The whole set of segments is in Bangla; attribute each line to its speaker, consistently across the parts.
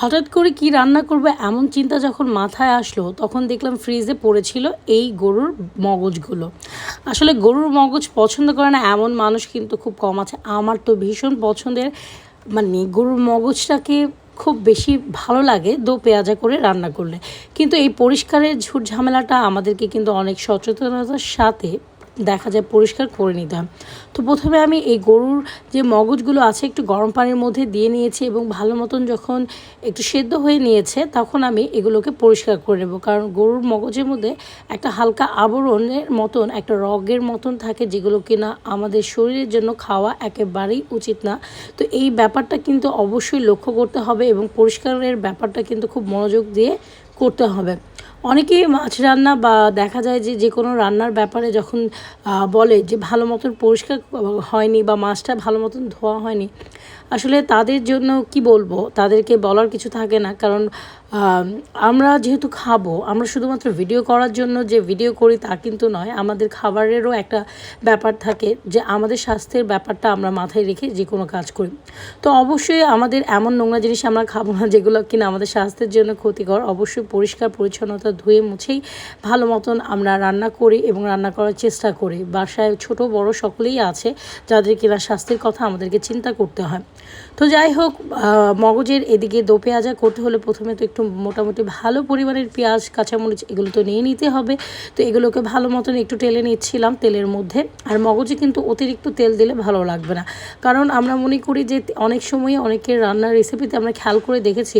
Speaker 1: হঠাৎ করে কি রান্না করবে এমন চিন্তা যখন মাথায় আসলো, তখন দেখলাম ফ্রিজে পড়েছিল এই গরুর মগজগুলো। আসলে গরুর মগজ পছন্দ করে না, এমন মানুষ কিন্তু খুব কম আছে। আমার তো ভীষণ পছন্দের মানে গরুর মগজটাকে খুব বেশি ভালো লাগে দো পেঁয়াজা করে রান্না করলে। কিন্তু এই পরিষ্কারের ঝুট ঝামেলাটা আমাদেরকে কিন্তু অনেক সচেতনতার সাথে দেখা যায় পরিষ্কার করে নিতে হয়। তো প্রথমে আমি এই গরুর যে মগজগুলো আছে একটু গরম পানির মধ্যে দিয়ে নিয়েছি এবং ভালো মতন যখন একটু সেদ্ধ হয়ে নিয়েছে, তখন আমি এগুলোকে পরিষ্কার করে নেব। কারণ গরুর মগজের মধ্যে একটা হালকা আবরণের মতন, একটা রগের মতন থাকে যেগুলো কিনা আমাদের শরীরের জন্য খাওয়া একেবারেই উচিত না। তো এই ব্যাপারটা কিন্তু অবশ্যই লক্ষ্য করতে হবে এবং পরিষ্কারের ব্যাপারটা কিন্তু খুব মনোযোগ দিয়ে করতে হবে। অনেকেই মাছ রান্না বা দেখা যায় যে যে কোনো রান্নার ব্যাপারে যখন বলে যে ভালো মতন পরিষ্কার হয়নি বা মাছটা ভালো মতন ধোয়া হয়নি, আসলে তাদের জন্য কি বলব? তাদেরকে বলার কিছু থাকে না। কারণ আমরা যেহেতু খাব, আমরা শুধুমাত্র ভিডিও করার জন্য যে ভিডিও করি তা কিন্তু নয়, আমাদের খাবারেরও একটা ব্যাপার থাকে যে আমাদের স্বাস্থ্যের ব্যাপারটা আমরা মাথায় রেখে যে কোনো কাজ করি। তো অবশ্যই আমাদের এমন নোংরা জিনিস আমরা খাব না যেগুলো কিনা আমাদের স্বাস্থ্যের জন্য ক্ষতিকর। অবশ্যই পরিষ্কার পরিচ্ছন্নতা ধুয়ে মুছেই ভালো মতন আমরা রান্না করি এবং রান্না করার চেষ্টা করি। বাসায় ছোট, বড় সকলেই আছে যাদের কিনা স্বাস্থ্যের কথা আমাদেরকে চিন্তা করতে হয়। তো যাই হোক মগজের এদিকে দো পেঁয়াজা করতে হলে প্রথমে তো একটু মোটামুটি ভালো পরিমাণের পেঁয়াজ, কাঁচামরিচ এগুলো তো নিয়ে নিতে হবে। তো এগুলোকে ভালো মতন একটু টেলে নিচ্ছিলাম তেলের মধ্যে। আর মগজে কিন্তু অতিরিক্ত তেল দিলে ভালো লাগবে না। কারণ আমরা মনে করি যে অনেক সময় অনেকের রান্নার রেসিপিতে আমরা খেয়াল করে দেখেছি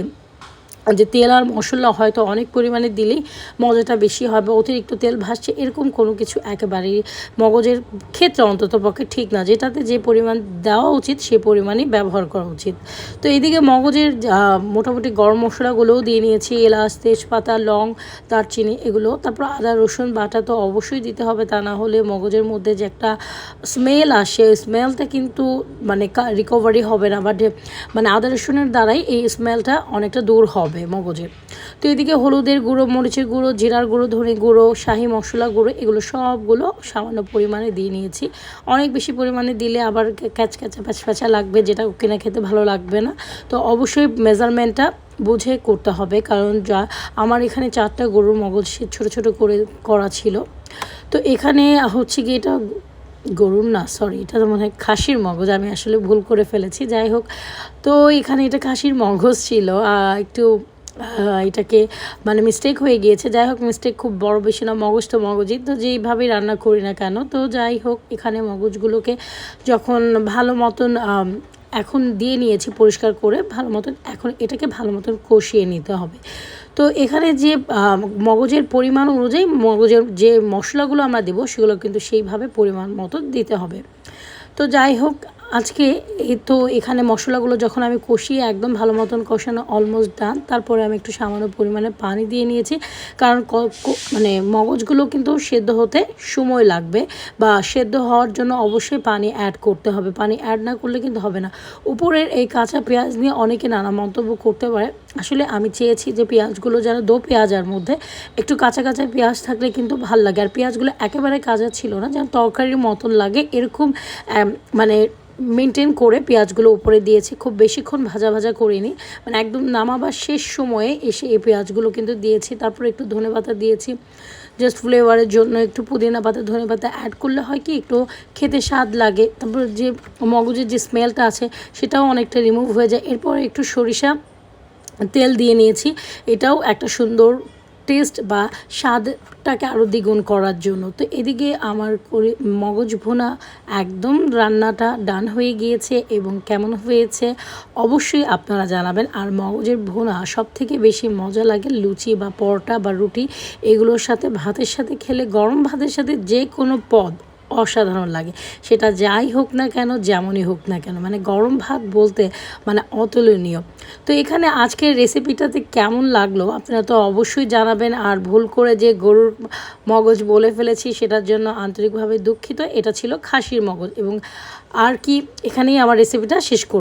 Speaker 1: যে তেল আর মশলা হয়তো অনেক পরিমাণে দিলেই মজাটা বেশি হবে, অতিরিক্ত তেল ভাসছে, এরকম কোনো কিছু একেবারেই মগজের ক্ষেত্রে অন্তত পক্ষে ঠিক না। যেটাতে যে পরিমাণ দেওয়া উচিত, সে পরিমাণই ব্যবহার করা উচিত। তো এইদিকে মগজের মোটামুটি গরম মশলাগুলোও দিয়ে নিয়েছি, এলাচ, তেজপাতা, লং, দারচিনি, এগুলো। তারপর আদা, রসুন, বাটা তো অবশ্যই দিতে হবে, তা না হলে মগজের মধ্যে যে একটা স্মেল আসে স্মেলটা কিন্তু মানে রিকভারি হবে না বাট মানে আদা, রসুনের দ্বারাই এই স্মেলটা অনেকটা দূর হবে। হবে মগজের তো এদিকে হলুদের গুঁড়ো, মরিচের গুঁড়ো, জিরার গুঁড়ো, ধনে গুঁড়ো, শাহি মশলা গুঁড়ো, এগুলো সবগুলো সামান্য পরিমাণে দিয়ে নিয়েছি। অনেক বেশি পরিমাণে দিলে আবার ক্যাচ ক্যাচা প্যাচ প্যাচা লাগবে, যেটা কিনে খেতে ভালো লাগবে না। তো অবশ্যই মেজারমেন্টটা বুঝে করতে হবে, কারণ যা, আমার এখানে চারটা গরুর মগজ ছোটো ছোটো করে করা ছিল। তো এখানে হচ্ছে কি এটা গরুর না সরি এটা তো মনে হয় খাসির মগজ, আমি আসলে ভুল করে ফেলেছি, যাই হোক। তো এখানে এটা খাসির মগজ ছিল একটু এটাকে মানে মিস্টেক হয়ে গিয়েছে, যাই হোক মিস্টেক খুব বড় বেশি না, মগজ তো মগজই, তো যেইভাবেই রান্না করি না কেন, তো যাই হোক, এখানে মগজগুলোকে যখন ভালো মতন এখন দিয়ে নিয়েছি পরিষ্কার করে ভালো মতন। এখন এটাকে ভালো মতন কষিয়ে নিতে হবে। তো এখানে যে মগজের পরিমাণ অনুযায়ী মগজের যে মশলাগুলো আমরা দেবো, সেগুলো কিন্তু সেইভাবে পরিমাণ মতো দিতে হবে। তো যাই হোক আজকে এই তো এখানে মশলাগুলো যখন আমি কষিয়ে একদম ভালো মতন কষানো অলমোস্ট ডান তারপরে আমি একটু সামান্য পরিমাণে পানি দিয়ে নিয়েছি। কারণ মানে মগজগুলো কিন্তু সেদ্ধ হতে সময় লাগবে বা সেদ্ধ হওয়ার জন্য অবশ্যই পানি অ্যাড করতে হবে। পানি অ্যাড না করলে কিন্তু হবে না। উপরের এই কাঁচা পেঁয়াজ নিয়ে অনেকে নানা মন্তব্য করতে পারে। আসলে আমি চেয়েছি যে পেঁয়াজগুলো যেন দো পেঁয়াজার মধ্যে একটু কাঁচা কাঁচা পেঁয়াজ থাকলে কিন্তু ভালো লাগে। আর পেঁয়াজগুলো একেবারে কাঁচা ছিল না, যেন তরকারির মতন লাগে। এরকম মানে মেনটেন করে পেঁয়াজগুলো উপরে দিয়েছি। খুব বেশিক্ষণ ভাজা ভাজা করিনি। মানে একদম নামাবার শেষ সময়ে এসে এই পেঁয়াজগুলো কিন্তু দিয়েছি। তারপর একটু ধনে পাতা দিয়েছি। জাস্ট ফ্লেভারের জন্য একটু পুদিনা পাতা, ধনে পাতা অ্যাড করলে হয় কি, একটু খেতে স্বাদ লাগে। তারপর যে মগজের যে স্মেলটা আছে, সেটাও অনেকটা রিমুভ হয়ে যায়। এরপর একটু সরিষা তেল দিয়ে নিয়েছি। এটাও একটা সুন্দর টেস্ট বা স্বাদটাকে আরও দ্বিগুণ করার জন্য। তো এদিকে আমার করে মগজ ভোনা একদম রান্নাটা ডান হয়ে গিয়েছে এবং কেমন হয়েছে অবশ্যই আপনারা জানাবেন। আর মগজের ভোনা সব থেকে বেশি মজা লাগে লুচি বা পরোটা বা রুটি, এগুলোর সাথে ভাতের সাথে খেলে, গরম ভাতের সাথে যে কোনো পদ অসাধারণ লাগে। সেটা যাই হোক না কেন, যেমনই হোক না কেন মানে গরম ভাত বলতে মানে অতুলনীয়। তো এখানে আজকের রেসিপিটাতে কেমন লাগল? আপনারা তো অবশ্যই জানাবেন। আর ভুল করে যে গরুর মগজ বলে ফেলেছি, সেটার জন্য আন্তরিকভাবে দুঃখিত। এটা ছিল খাসির মগজ এবং আর কি এখানেই আমার রেসিপিটা শেষ করব